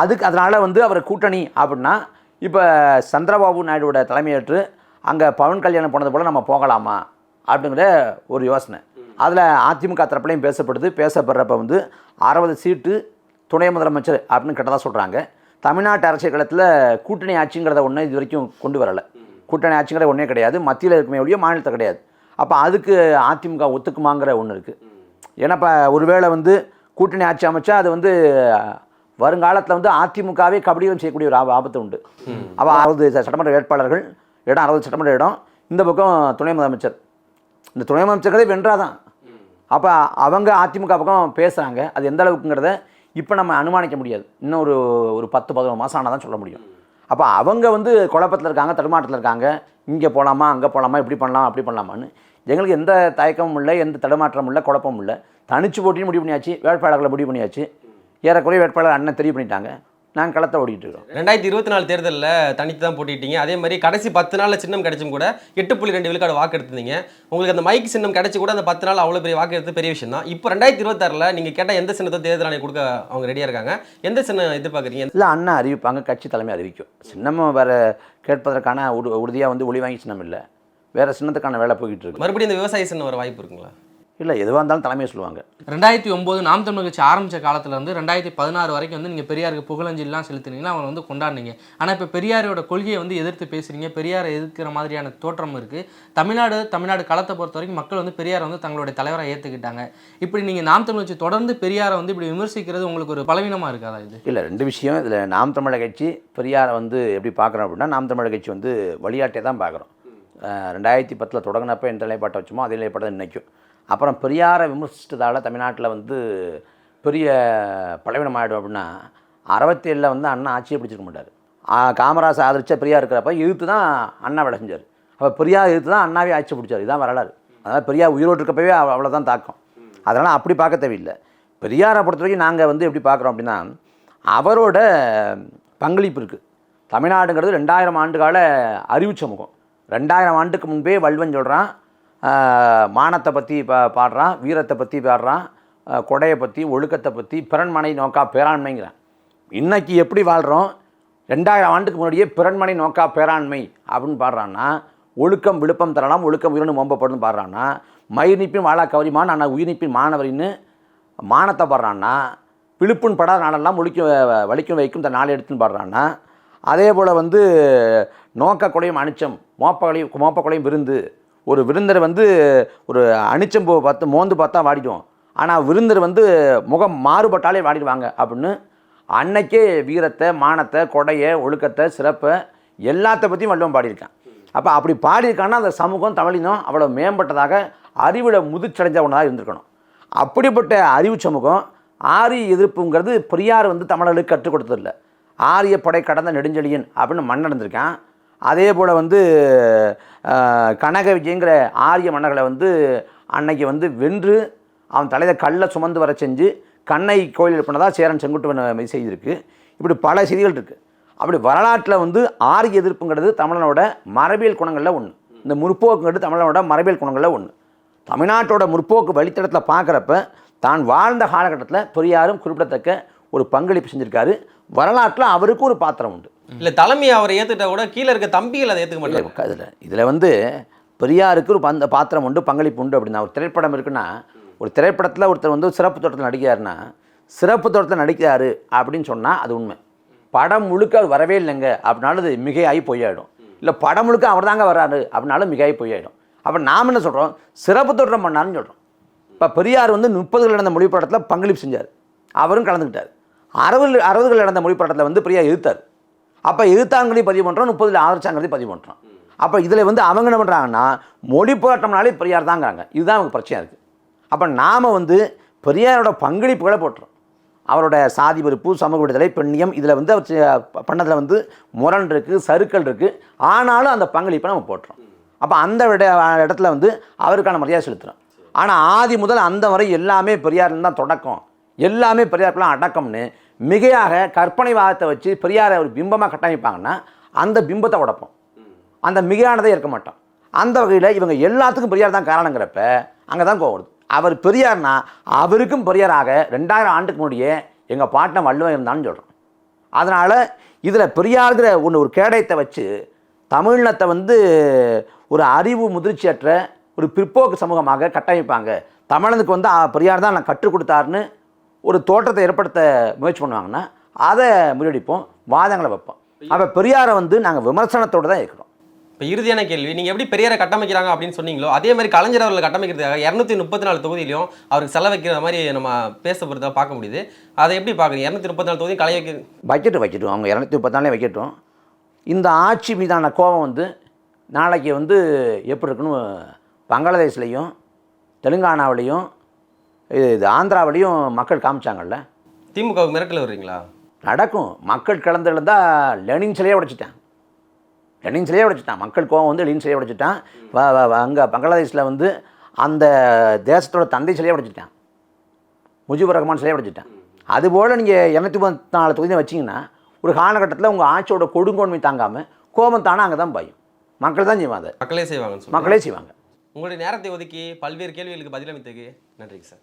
அதுக்கு அதனால் வந்து அவர் கூட்டணி அப்படின்னா இப்போ சந்திரபாபு நாயுடுவோட தலைமையேற்று அங்கே பவன் கல்யாணம் போனது போல் நம்ம போகலாமா? அப்படிங்கிற ஒரு யோசனை. அதில் அதிமுக தரப்புலையும் பேசப்படுது. பேசப்படுறப்ப வந்து அறுபது சீட்டு துணை முதலமைச்சர் அப்படின்னு கிட்டதாக சொல்கிறாங்க தமிழ்நாட்டு அரசியல் களத்தில் கூட்டணி ஆட்சிங்கிறத ஒன்று இது வரைக்கும் கொண்டு வரலை. கூட்டணி ஆட்சிங்கிறது ஒன்றே கிடையாது. மத்தியில் இருக்குமே ஒழிய மாநிலத்தில் கிடையாது. அப்போ அதுக்கு அதிமுக ஒத்துக்குமாங்கிற ஒன்று இருக்குது ஏன்னா இப்போ ஒருவேளை வந்து கூட்டணி ஆட்சி அமைச்சா அது வந்து வருங்காலத்தில் வந்து அதிமுகவே கபடியும் செய்யக்கூடிய ஒரு ஆபத்து உண்டு. அப்போ அறுபது சட்டமன்ற வேட்பாளர்கள் இடம் அறுபது சட்டமன்ற இடம் இந்த பக்கம் துணை முதலமைச்சர். இந்த துணை முதலமைச்சர்களே வென்றாதான். அப்போ அவங்க அதிமுக பக்கம் பேசுகிறாங்க அது எந்த அளவுக்குங்கிறத இப்போ நம்ம அனுமானிக்க முடியாது. இன்னும் ஒரு ஒரு பத்து பதினொரு மாதம் ஆனால் தான் சொல்ல முடியும். அப்போ அவங்க வந்து குழப்பத்தில் இருக்காங்க தடுமாட்டத்தில் இருக்காங்க. இங்கே போகலாமா அங்கே போகலாமா இப்படி பண்ணலாம் அப்படி பண்ணலாமான்னு. எங்களுக்கு எந்த தயக்கமும் இல்லை எந்த தடுமாற்றமும் இல்லை குழப்பமும் இல்லை. தனிச்சு போட்டின்னு முடிவு பண்ணியாச்சு வேட்பாளர்களை முடிவு பண்ணியாச்சு. ஏறக்குறைய வேட்பாளர் அண்ணன் தெரிவு பண்ணிட்டாங்க. நாங்கள் களத்தை ஓடிட்டு இருக்கோம். ரெண்டாயிரத்தி இருபத்தி நாலு தேர்தலில் தனித்து தான் போட்டிட்டீங்க. அதே மாதிரி கடைசி பத்து நாளில் சின்னம் கிடைச்சும் கூட எட்டு புள்ளி ரெண்டு விழுக்காடு வாக்கு எடுத்திருந்தீங்க. உங்களுக்கு அந்த மைக் சின்னம் கிடைச்சி கூட அந்த பத்து நாள் அவ்வளோ பெரிய வாக்கு எடுத்து பெரிய விஷயம் தான். இப்போ ரெண்டாயிரத்தி இருபத்தாறில் நீங்கள் கேட்டால் எந்த சின்னத்தை தேர்தல் ஆணையம் கொடுக்க அவங்க ரெடியாக இருக்காங்க? எந்த சின்னம் எதிர்பார்க்குறீங்க? இல்லை அண்ணா அறிவிப்பாங்க கட்சி தலைமை அறிவிக்கும். சின்னமும் வேறு கேட்பதற்கான உறு உறுதியாக வந்து ஒளி வாங்கி சின்னம் இல்லை. வேறு சின்னத்துக்கான வேலை போய்கிட்டு இருக்கு. மறுபடியும் இந்த விவசாய சின்னம் வர வாய்ப்பு இருக்குங்களா? இல்லை எதுவாக இருந்தாலும் தலைமையை சொல்லுவாங்க. ரெண்டாயிரத்தி ஒம்பது நாம் தமிழ் கட்சி ஆரம்பிச்ச காலத்துல இருந்து ரெண்டாயிரத்தி பதினாறு வரைக்கும் வந்து நீங்க பெரியாருக்கு புகழஞ்சலிலாம் செலுத்தினீங்கன்னா அவங்க வந்து கொண்டாடுனீங்க. ஆனா இப்போ பெரியாரோட கொள்கையை வந்து எதிர்த்து பேசுறீங்க. பெரியாரை எதிர்க்கிற மாதிரியான தோற்றம் இருக்கு. தமிழ்நாடு தமிழ்நாடு களத்தை பொறுத்த வரைக்கும் மக்கள் வந்து பெரியாரை வந்து தங்களுடைய தலைவராக ஏத்துக்கிட்டாங்க. இப்படி நீங்க நாம் தமிழ் கட்சி தொடர்ந்து பெரியாரை வந்து இப்படி விமர்சிக்கிறது உங்களுக்கு ஒரு பலவீனமா இருக்காதா இது? இல்லை ரெண்டு விஷயம். இதில் நாம் தமிழர் கட்சி பெரியாரை வந்து எப்படி பார்க்குறோம் அப்படின்னா நாம் தமிழர் கட்சி வந்து வழிகாட்டே தான் பார்க்குறோம் ரெண்டாயிரத்தி பத்தில் தொடங்கினப்போ எந்த நிலைப்பாட்டை வச்சோமோ அதே நிலைப்பாட்டை நினைக்கும் அப்புறம் பெரியாரை விமர்சித்ததால் தமிழ்நாட்டில் வந்து பெரிய பலவீனம் ஆகிடும் அப்படின்னா அறுபத்தேழில் வந்து அண்ணா ஆட்சியை பிடிச்சிருக்க மாட்டார். காமராஜ் ஆதரிச்ச பெரியார் இருக்கிறப்ப எதிர்த்து தான் அண்ணா வேலை செஞ்சார். அப்போ பெரியார் எதிர்த்து தான் அண்ணாவே ஆட்சி பிடிச்சார். இதுதான் வரலாறு. அதனால் பெரியார் உயிரோடு இருக்கப்பவே அவ்வளோதான் தாக்கம். அதனால் அப்படி பார்க்க தேவையில்லை. பெரியாரை பொறுத்த வரைக்கும் நாங்கள் வந்து எப்படி பார்க்குறோம் அப்படின்னா அவரோட பங்களிப்பு இருக்குது தமிழ்நாடுங்கிறது ரெண்டாயிரம் ஆண்டு கால அறிவு சமூகம். ரெண்டாயிரம் ஆண்டுக்கு முன்பே வள்ளுவன் சொல்கிறான் மானத்தை பற்றி பா பாடுறான் வீரத்தை பற்றி பாடுறான் கொடையை பற்றி ஒழுக்கத்தை பற்றி பிறன்மனை நோக்கா பேராண்மைங்கிறான். இன்றைக்கி எப்படி வாழ்கிறோம் ரெண்டாயிரம் ஆண்டுக்கு முன்னாடியே பிறன்மனை நோக்கா பேராண்மை அப்படின்னு பாடுறான்னா ஒழுக்கம் விழுப்பம் தரலாம் ஒழுக்கம் உயிரினு மோம்பப்படும் பாடுறான்னா மயிர் வாழா கவரிமான் ஆனால் உயிர்நீப்பின் மாணவரின்னு மானத்தை பாடுறான்னா விழுப்புண் படாத நாளெல்லாம் ஒழிக்கும் வலிக்கும் வைக்கும் இந்த நாளை எடுத்துன்னு பாடுறான்னா அதே போல் வந்து நோக்க கொலையும் அனிச்சம் மோப்பக்கொலையும் விருந்து. ஒரு விருந்தர் வந்து ஒரு அனிச்சம் பார்த்து மோந்து பார்த்தா வாடிடும் ஆனால் விருந்தர் வந்து முகம் மாறுபட்டாலே வாடிடுவாங்க அப்படின்னு அன்னைக்கே வீரத்தை மானத்தை கொடையை ஒழுக்கத்தை சிறப்பை எல்லாத்த பற்றியும் வள்ளுவம் பாடியிருக்கான். அப்போ அப்படி பாடியிருக்கான்னா அந்த சமூகம் தமிழினம் அவ்வளோ மேம்பட்டதாக அறிவில் முதிர்ச்சடைஞ்ச ஒன்றாக இருந்திருக்கணும். அப்படிப்பட்ட அறிவு சமூகம் ஆரிய எதிர்ப்புங்கிறது பெரியார் வந்து தமிழர்களுக்கு கற்றுக் கொடுத்ததில்லை. ஆரிய படை கடந்த நெடுஞ்செழியன் அப்படின்னு மன்னன் இருந்திருக்கான் அதே போல் வந்து கனக விஜயங்கிற ஆரிய மன்னர்களை வந்து அன்னைக்கு வந்து வென்று அவன் தலையில் கல்லை சுமந்து வர செஞ்சு கண்ணை கோயில் பண்ணதாக சேரன் செங்குட்டுவன் செய்திருக்கு. இப்படி பல செய்திகள் இருக்குது அப்படி வரலாற்றில் வந்து ஆரிய எதிர்ப்புங்கிறது தமிழனோட மரபியல் குணங்களில் ஒன்று இந்த முற்போக்குங்கிறது தமிழனோட மரபியல் குணங்களில் ஒன்று தமிழ்நாட்டோட முற்போக்கு வழித்தடத்தில் பார்க்குறப்ப தான் வாழ்ந்த காலகட்டத்தில் பெரியாரும் குறிப்பிடத்தக்க ஒரு பங்களிப்பு செஞ்சுருக்காரு. வரலாற்றில் அவருக்கும் ஒரு பாத்திரம் உண்டு. இல்லை தலைமை அவரை ஏற்றுட்டா கூட கீழே இருக்க தம்பிகள் அதை ஏற்றுக்க மாட்டாங்க. இதில் இதில் வந்து பெரியாருக்கு ஒரு பந்த பாத்திரம் உண்டு பங்களிப்பு உண்டு அப்படின்னா ஒரு திரைப்படம் இருக்குன்னா ஒரு திரைப்படத்தில் ஒருத்தர் வந்து சிறப்பு தோட்டத்தில் நடிக்கிறாருன்னா சிறப்பு தோட்டத்தில் நடிக்கிறாரு அப்படின்னு சொன்னால் அது உண்மை. படம் முழுக்க அவர் வரவே இல்லைங்க அப்படின்னாலும் அது மிகையாகி போயிடும் இல்லை படம் முழுக்க அவர் தாங்க வர்றாரு அப்படின்னாலும் மிகையாகி போயிடும் அப்போ நாம் என்ன சொல்கிறோம் சிறப்பு தோற்றம் பண்ணான்னு சொல்கிறோம் இப்போ பெரியார் வந்து முப்பதுகள் நடந்த மொழி போராட்டத்தில் பங்களிப்பு செஞ்சார். அவரும் கலந்துக்கிட்டார். அறுபது அறுபதுகள் நடந்த மொழி போராட்டத்தில் வந்து பெரியார் எதிர்த்தார் அப்போ எதிர்த்தாங்கிறதையும் பதிவு பண்ணுறோம் முப்பதில் ஆதரிச்சாங்கிறதையும் பதிவு பண்ணுறோம் அப்போ இதில் வந்து அவங்க என்ன பண்ணுறாங்கன்னா மொழி போராட்டம்னாலே பெரியார் தாங்கிறாங்க இதுதான் அவங்க பிரச்சனையாக இருக்குது அப்போ நாம் வந்து பெரியாரோட பங்களிப்புகளை போட்டுறோம். அவரோட சாதி வெறுப்பு சமூக விடுதலை பெண்ணியம் இதில் வந்து அவர் செ- பண்ணதில் வந்து முரண் இருக்குது சருக்கள் இருக்குது ஆனாலும் அந்த பங்களிப்பை நம்ம போட்டுறோம். அப்போ அந்த விட இடத்துல வந்து அவருக்கான மரியாதை செலுத்துகிறோம் ஆனால் ஆதி முதல் அந்த வரை எல்லாமே பெரியார்ன்னு தான் தொடக்கம். எல்லாமே பெரியாருக்குலாம் அடக்கம்னு மிகையாக கற்பனை வாதத்தை வச்சு பெரியாரை ஒரு பிம்பமாக கட்டமைப்பாங்கன்னா அந்த பிம்பத்தை உடைப்போம். அந்த மிகையானதே இருக்க மாட்டோம். அந்த வகையில் இவங்க எல்லாத்துக்கும் பெரியார் தான் காரணங்கிறப்ப அங்கே தான் கோவம் அவர் பெரியார்னா அவருக்கும் பெரியாராக ரெண்டாயிரம் ஆண்டுக்கு முன்னாடியே எங்கள் பாட்டன் வள்ளுவன் இருந்தான்னு சொல்கிறோம் அதனால் இதில் பெரியார்கிற ஒன்று ஒரு கேடயத்தை வச்சு தமிழினத்தை வந்து ஒரு அறிவு முதிர்ச்சியற்ற ஒரு பிற்போக்கு சமூகமாக கட்டமைப்பாங்க. தமிழனுக்கு வந்து பெரியார் தான் நான் கற்றுக் கொடுத்தாருன்னு ஒரு தோற்றத்தை ஏற்படுத்த முயற்சி பண்ணுவாங்கன்னா அதை முறியடிப்போம் வாதங்களை வைப்போம். அப்போ பெரியாரை வந்து நாங்கள் விமர்சனத்தோடு தான் இருக்கிறோம். இப்போ இறுதியான கேள்வி? நீங்கள் எப்படி பெரியாரை கட்டமைக்கிறாங்க அப்படின்னு சொன்னீங்களோ அதே மாதிரி கலைஞர் அவர்களை கட்டமைக்கிறதுக்காக இரநூத்தி முப்பத்தி நாலு தொகுதியிலையும் அவருக்கு செலவைக்கிற மாதிரி நம்ம பேசப்படுறதா பார்க்க முடியுது. அதை எப்படி பார்க்குறீங்க? இரநூத்தி முப்பத்தி நாலு தொகுதி கலை வைக்க வைக்கட்டும் வைக்கட்டும். அவங்க இரநூத்தி முப்பத்தாலே வைக்கட்டும். இந்த ஆட்சி மீதான கோபம் வந்து நாளைக்கு வந்து எப்படி இருக்குன்னு பங்களாதேஷ்லேயும் தெலுங்கானாவிலையும் இது ஆந்திராவிலையும் மக்கள் காமிச்சாங்கல்ல? திமுகவுக்கு மிரட்டல் வர்றீங்களா? நடக்கும். மக்கள் கலந்துருந்தால் லெனின் சிலையே உடைச்சிட்டான். லெனின் சிலையே உடைச்சிட்டான். மக்கள் கோவம் வந்து லெனின் சிலையை உடைச்சிட்டான் அங்கே பங்களாதேஷில் வந்து அந்த தேசத்தோட தந்தை சிலையை உடைச்சிட்டான். முஜிபுர் ரஹ்மான் சிலையை உடைச்சிட்டான். அதுபோல் நீங்கள் இரநூத்தி முப்பத்தி நாலு தொகுதியை வச்சிங்கன்னா ஒரு காலகட்டத்தில் உங்கள் ஆட்சியோட கொடுங்கோன்மை தாங்காமல் கோபம் தானே அங்கே தான் பாயும். மக்கள் தான் செய்வாங்க மக்களே சொல்லுங்கள் மக்களே செய்வாங்க. உங்களுடைய நேரத்தை ஒதுக்கி பல்வேறு கேள்விகளுக்கு பதிலளித்ததுக்கு நன்றிங்க சார்.